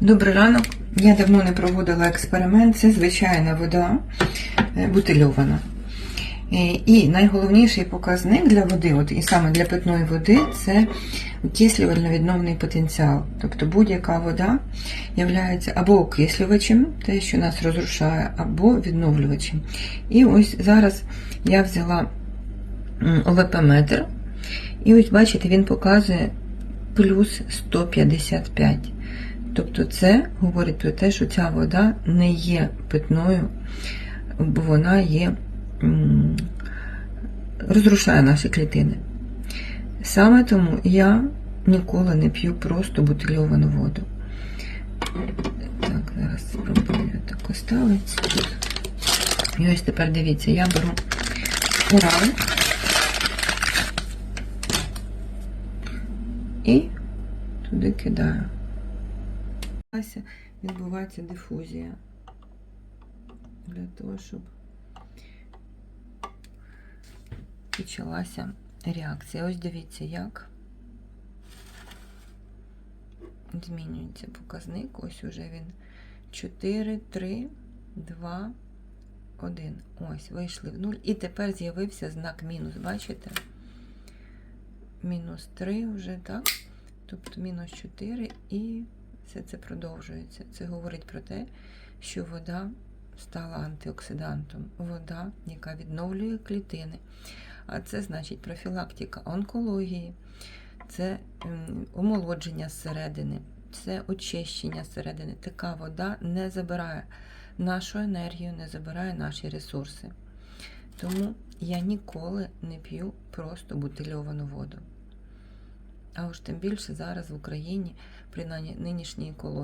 Добрий ранок. Я давно не проводила експеримент. Це звичайна вода е, бутильована. Е, І найголовніший показник для води, от і саме для питної води, це окислювально-відновний потенціал. Тобто будь-яка вода є або окислювачем, те, що нас розрушає, або відновлювачем. І ось зараз я взяла ОВП-метр, і ось бачите, він показує плюс 155. Тобто це говорить про те, що ця вода не є питною, бо вона є, розрушає наші клітини. Саме тому я ніколи не п'ю просто бутильовану воду. Так, зараз спробую так поставити. І ось тепер дивіться, я беру урал і туди кидаю відбувається дифузія. Для того, щоб почалася реакція. Ось дивіться, як змінюється показник. Ось уже він 4, 3, 2, 1. Ось, вийшли в 0. І тепер з'явився знак мінус. Бачите? Мінус 3 вже, так? Тобто мінус 4 і все це продовжується. Це говорить про те, що вода стала антиоксидантом. Вода, яка відновлює клітини. А це значить профілактика онкології, це омолодження зсередини, це очищення зсередини. Така вода не забирає нашу енергію, не забирає наші ресурси. Тому я ніколи не п'ю просто бутильовану воду. А уж тим більше зараз в Україні при нинішній екології.